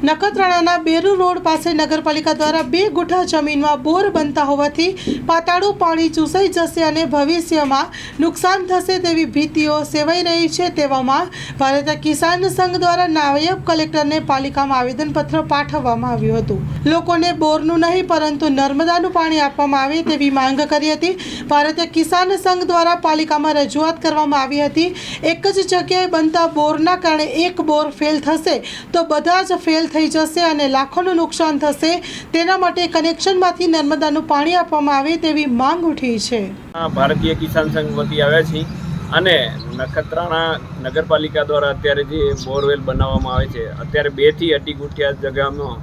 નખત્રાણાના Beru road પાસે નગરપાલિકા દ્વારા બે ગુઠા જમીનમાં બોર બનતા હોવાથી પાતાળું પાણી ચૂસાઈ જશે અને ભવિષ્યમાં નુકસાન થશે તેવી ભીતિઓ સેવાઈ રહી છે તેવામાં ભારતીય કિસાન સંઘ દ્વારા નાયબ કલેક્ટરને પાલિકામાં આવેદનપત્ર પાઠવવામાં આવ્યું હતું. લોકોને બોરનું નહીં, પરંતુ નર્મદાનું પાણી આપવામાં આવે તેવી માંગ કરી હતી. ભારતીય કિસાન સંઘ દ્વારા પાલિકામાં રજૂઆત કરવામાં આવી હતી. એક જ જગ્યાએ બનતા બોરના કારણે એક બોર ફેલ થશે તો બધા જ ફેલ થઈ જશે અને લાખોનું નુકસાન થશે. તેના માટે કનેક્શનમાંથી નર્મદાનું પાણી આપવામાં આવે તેવી માંગ ઉઠી છે. ભારતીય કિસાન સંઘ વતી આવ્યા છે અને નખત્રાણા નગરપાલિકા દ્વારા અત્યારે જે બોરવેલ બનાવવામાં આવે છે, અત્યારે બેથી અઢી ગુઠિયા જગ્યામાં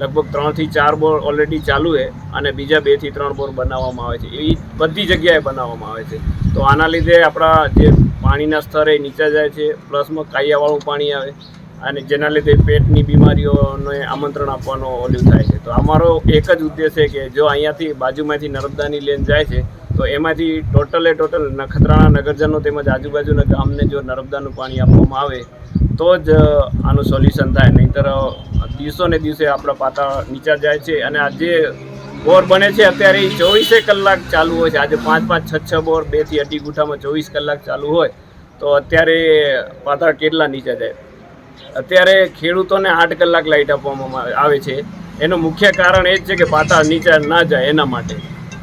લગભગ ત્રણથી ચાર બોર ઓલરેડી ચાલુ છે અને બીજા બેથી ત્રણ બોર બનાવવામાં આવે છે. એવી બધી જગ્યાએ બનાવવામાં આવે છે. તો આના લીધે આપણા જે પાણીના સ્તરે નીચે જાય છે, પ્લસમાં કાયાવાળું પાણી આવે અને જેના લીધે પેટની બીમારીઓને આમંત્રણ આપવાનો ઓલું થાય છે. તો અમારો એક જ ઉદ્દેશ છે કે જો અહીંયાથી બાજુમાંથી નર્મદાની લેન જાય છે, તો એમાંથી ટોટલે ટોટલ નખત્રાણા નગરજનો તેમજ આજુબાજુના ગામને જો નર્મદાનું પાણી આપવામાં આવે, તો જ આનું સોલ્યુશન થાય. નહીંતર દિવસો ને દિવસે આપણા પાતા નીચા જાય છે અને આ જે બોર બને છે અત્યારે એ ચોવીસે કલાક ચાલુ હોય છે. આજે પાંચ પાંચ, છ છ બોર બેથી અઢી ગુઠામાં ચોવીસ કલાક ચાલુ હોય, તો અત્યારે પાતા કેટલા નીચા જાય? અત્યારે ખેડૂતોને આઠ કલાક લાઇટ આપવામાં આવે- છે. એનું મુખ્ય કારણ એ જ છે કે પાટા નીચે ના જાય એના માટે.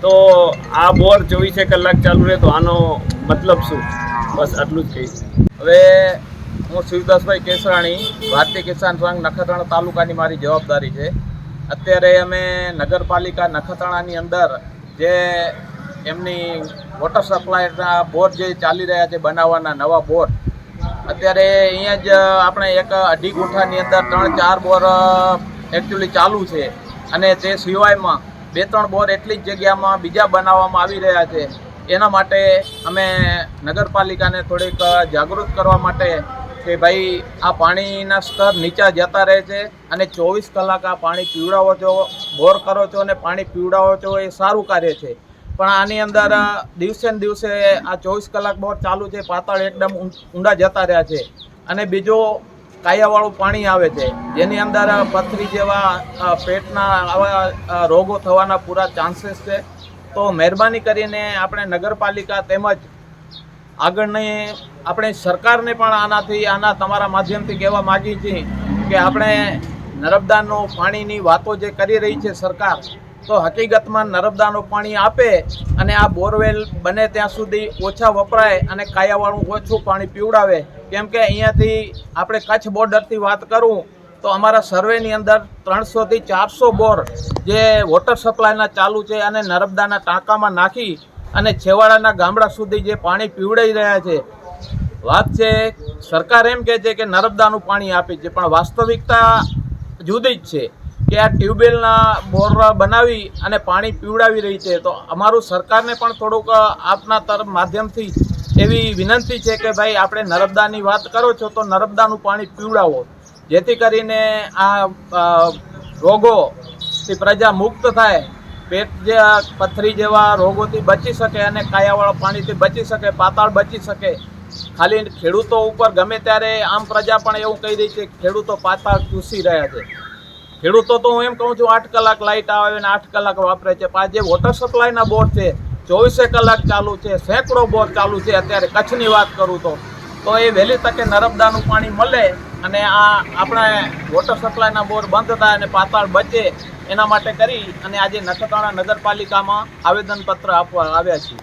તો આ બોર ચોવીસે કલાક ચાલુ રહે તો આનો મતલબ શું? બસ આટલું જ કહીશ હવે હું શિવદાસભાઈ કેસરાણી, ભારતીય કિસાન સંઘ નખત્રાણા તાલુકાની મારી જવાબદારી છે. અત્યારે અમે નગરપાલિકા નખત્રાણાની અંદર જે એમની વોટર સપ્લાયના બોર જે ચાલી રહ્યા છે બનાવવાના નવા બોર અત્યારે અહીંયા જ આપણે એક અઢી ગુંઠાની અંદર ત્રણ ચાર બોર એકચ્યુઅલી ચાલુ છે. અને તે સિવાયમાં બે ત્રણ બોર એટલી જ જગ્યામાં બીજા બનાવવામાં આવી રહ્યા છે. એના માટે અમે નગરપાલિકાને થોડીક જાગૃત કરવા માટે કે ભાઈ, આ પાણીના સ્તર નીચા જતા રહે છે અને ચોવીસ કલાક આ પાણી પીવડાવો છો, બોર કરો છો અને પાણી પીવડાવો છો એ સારું કાર્ય છે. પણ આની અંદર દિવસે ને દિવસે આ ચોવીસ કલાક બોર ચાલુ છે, પાતાળ એકદમ ઊંડા જતા રહ્યા છે. અને બીજો કાયાવાળું પાણી આવે છે, જેની અંદર પથરી જેવા પેટના આવા રોગો થવાના પૂરા ચાન્સીસ છે. તો મહેરબાની કરીને આપણે નગરપાલિકા તેમજ આગળની, આપણે સરકારને પણ આનાથી, આના તમારા માધ્યમથી કહેવા માગીએ છીએ કે આપણે નર્મદાનું પાણીની વાતો જે કરી રહી છે સરકાર તો હકીકતમાં નર્મદાનું પાણી આપે અને આ બોરવેલ બને ત્યાં સુધી ઓછા વપરાય અને કાયાવાળું ઓછું પાણી પીવડાવે. કેમ કે અહીંયાથી આપણે કચ્છ બોર્ડરથી વાત કરું તો અમારા સર્વેની અંદર ત્રણસોથી ચારસો બોર જે વોટર સપ્લાયના ચાલુ છે અને નર્મદાના ટાંકામાં નાખી અને છેવાડાના ગામડા સુધી જે પાણી પીવડાઈ રહ્યા છે. વાત છે સરકાર એમ કહે છે કે નર્મદાનું પાણી આપે છે, પણ વાસ્તવિકતા જુદી જ છે. કે આ ટ્યુબવેલના બોર બનાવી અને પાણી પીવડાવી રહી છે. તો અમારું સરકારને પણ થોડુંક આપના તરફ માધ્યમથી એવી વિનંતી છે કે ભાઈ આપણે નર્મદાની વાત કરો છો તો નર્મદાનું પાણી પીવડાવો. જેથી કરીને આ રોગોથી પ્રજા મુક્ત થાય. પેટ જે પથરી જેવા રોગોથી બચી શકે અને કાયાવાળા પાણીથી બચી શકે, પાતાળ બચી શકે. ખાલી ખેડૂતો ઉપર ગમે ત્યારે આમ પ્રજા પણ એવું કહી રહી છે ખેડૂતો પાતાળ ચૂસી રહ્યા છે. ખેડૂતો તો હું એમ કહું છું, આઠ કલાક લાઇટ આવે અને આઠ કલાક વાપરે છે. પણ જે વોટર સપ્લાયના બોર છે, ચોવીસે કલાક ચાલુ છે, સેંકડો બોર ચાલુ છે, અત્યારે કચ્છની વાત કરું તો. તો એ વહેલી તકે નર્મદાનું પાણી મળે અને આ આપણે વોટર સપ્લાયના બોર બંધ થાય અને પાતાળ બચે એના માટે કરી અને આજે નખત્રાણા નગરપાલિકામાં આવેદનપત્ર આપવા આવ્યા છીએ.